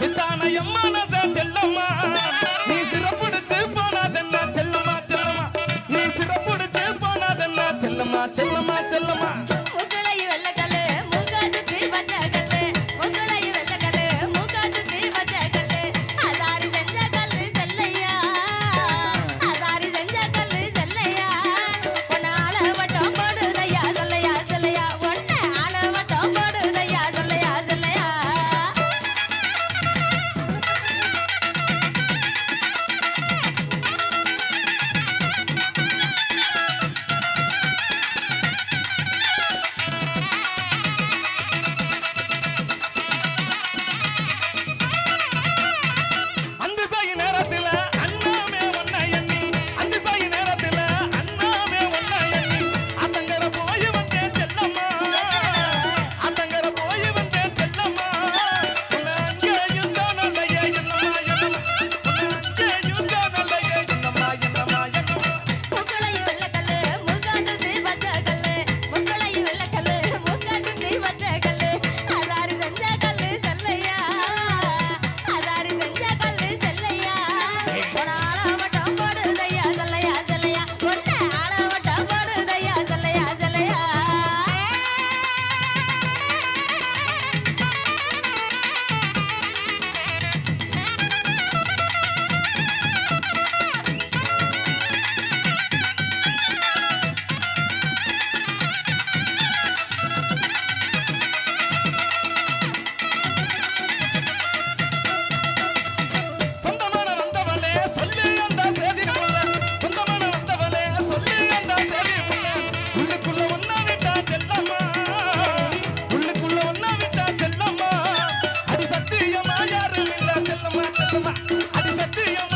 சித்தானையம் மனச செல்லம்மா. நீ சிறப்புடிச்சு போனாதென்னா செல்லம்மா செல்லம்மா. நீ சிறப்புடிச்சு போனாதென்னா செல்லம்மா செல்லம்மா செல்லம்மா. அது சத்தியமா?